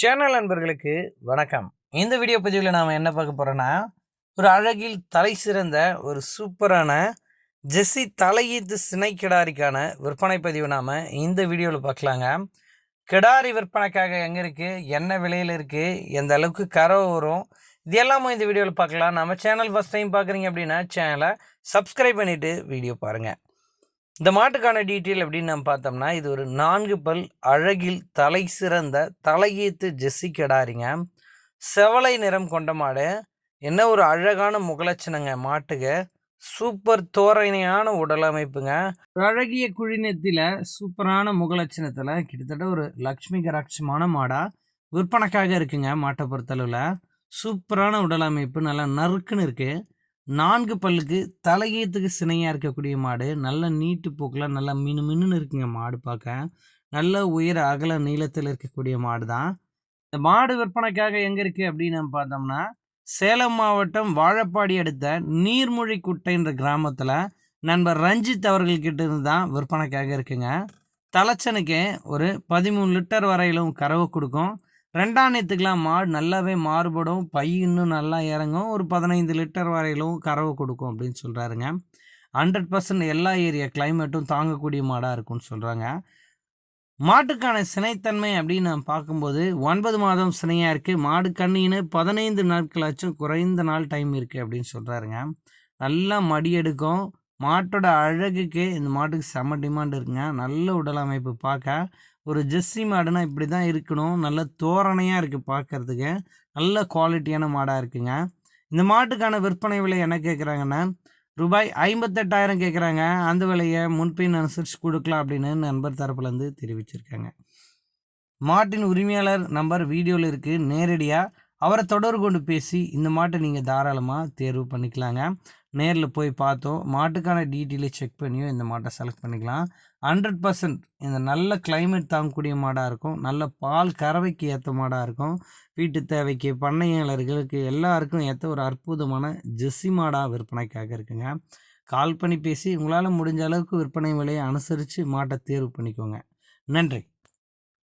Channel நண்பர்களுக்கு வணக்கம். இந்த வீடியோ பதிவில் நாம் என்ன பார்க்க போகிறோன்னா ஒரு அழகில் தலை சிறந்த ஒரு சூப்பரான ஜெஸ்ஸி தலையீத்து சினை கிடாரிக்கான விற்பனை பதிவு நாம் இந்த வீடியோவில் பார்க்கலாங்க. கிடாரி விற்பனைக்காக எங்கே இருக்குது என்ன விலையில் இருக்குது எந்த அளவுக்கு கறவை வரும்? இது எல்லாமே இந்த வீடியோவில் பார்க்கலாம். நம்ம சேனல் ஃபஸ்ட் டைம் பார்க்குறீங்க அப்படின்னா சேனலை சப்ஸ்கிரைப் பண்ணிவிட்டு வீடியோ பாருங்கள் இந்த மாட்டுக்கான டீட்டெயில் அப்படின்னு நம்ம பார்த்தோம்னா இது ஒரு நான்கு பல் அழகில் தலை சிறந்த தலையீத்து ஜெஸ்ஸி கெடாரிங்க செவலை நிறம் கொண்ட மாடு. என்ன ஒரு அழகான முகலட்சணங்க மாட்டுக்கு சூப்பர் தோரணையான உடல் அமைப்புங்க. அழகிய குழினத்தில் சூப்பரான முகலட்சணத்தில் கிட்டத்தட்ட ஒரு லக்ஷ்மி கராட்சமான மாடா விற்பனைக்காக இருக்குங்க மாட்டை பொறுத்தளவில். சூப்பரான உடல் அமைப்பு நல்லா நறுக்குன்னு இருக்குது நான்கு பல்லுக்கு தலையீத்துக்கு சினையாக இருக்கக்கூடிய மாடு நல்ல நீட்டு போக்கில் நல்லா மினு மின்னுன்னு இருக்குங்க மாடு பார்க்க. நல்ல உயர அகல நீளத்தில் இருக்கக்கூடிய மாடு தான் இந்த மாடு விற்பனைக்காக எங்கே இருக்குது அப்படின்னு நம்ம பார்த்தோம்னா சேலம் மாவட்டம் வாழப்பாடி அடுத்த நீர்மொழி குட்டைன்ற கிராமத்தில் நண்பர் ரஞ்சித் அவர்கள்கிட்ட இருந்து தான் விற்பனைக்காக இருக்குங்க. தலைச்சனுக்கு ஒரு பதிமூணு லிட்டர் வரையிலும் கறவை கொடுக்கும். ரெண்டாம் நேற்றுக்கெலாம் மாடு நல்லாவே மாறுபடும். பை இன்னும் நல்லா இறங்கும். ஒரு பதினைந்து லிட்டர் வரையிலும் கறவை கொடுக்கும் அப்படின்னு சொல்கிறாருங்க ஹண்ட்ரட் பர்சன்ட் எல்லா ஏரியா கிளைமேட்டும் தாங்கக்கூடிய மாடாக இருக்கும்னு சொல்கிறாங்க மாட்டுக்கான சினைத்தன்மை அப்படின்னு நான் பார்க்கும்போது ஒன்பது மாதம் சினையாக இருக்குது மாடு கண்ணின்னு பதினைந்து நாட்களாச்சும் குறைந்த நாள் டைம் இருக்குது அப்படின்னு சொல்கிறாருங்க நல்லா மடி எடுக்கும். மாட்டோட அழகுக்கு இந்த மாட்டுக்கு செம்ம டிமாண்ட் இருக்குங்க. நல்ல உடல் அமைப்பு பார்க்க ஒரு ஜெஸ்ஸி மாடுனா இப்படி தான் இருக்கணும். நல்ல தோரணையாக இருக்குது பார்க்குறதுக்கு நல்ல குவாலிட்டியான மாடாக இருக்குங்க. இந்த மாட்டுக்கான விற்பனை விலை என்ன கேட்குறாங்கன்னா ரூபாய் ஐம்பத்தெட்டாயிரம் கேட்குறாங்க அந்த விலையை முன்பின் அனுசரித்து கொடுக்கலாம் அப்படின்னு நண்பர் தரப்புலேருந்து தெரிவிச்சிருக்காங்க. மாட்டின் உரிமையாளர் நம்பர் வீடியோவில் இருக்குது நேரடியாக அவரை தொடர்பு கொண்டு பேசி இந்த மாட்டை நீங்கள் தாராளமாக தேர்வு பண்ணிக்கலாங்க. நேரில் போய் பார்த்தோம். மாட்டுக்கான டீட்டெயிலை செக் பண்ணியும் இந்த மாட்டை செலக்ட் பண்ணிக்கலாம். ஹண்ட்ரட் பர்சன்ட் இந்த நல்ல கிளைமேட் தாங்கக்கூடிய மாடாக இருக்கும். நல்ல பால் கறவைக்கு ஏற்ற மாடாக இருக்கும். வீட்டு தேவைக்கு பண்ணையாளர்களுக்கு எல்லாருக்கும் ஏற்ற ஒரு அற்புதமான ஜெஸ்ஸி மாடாக விற்பனைக்காக இருக்குங்க. கால் பண்ணி பேசி உங்களால் முடிஞ்ச அளவுக்கு விற்பனை விலையை அனுசரித்து மாட்டை தேர்வு பண்ணிக்கோங்க. நன்றி.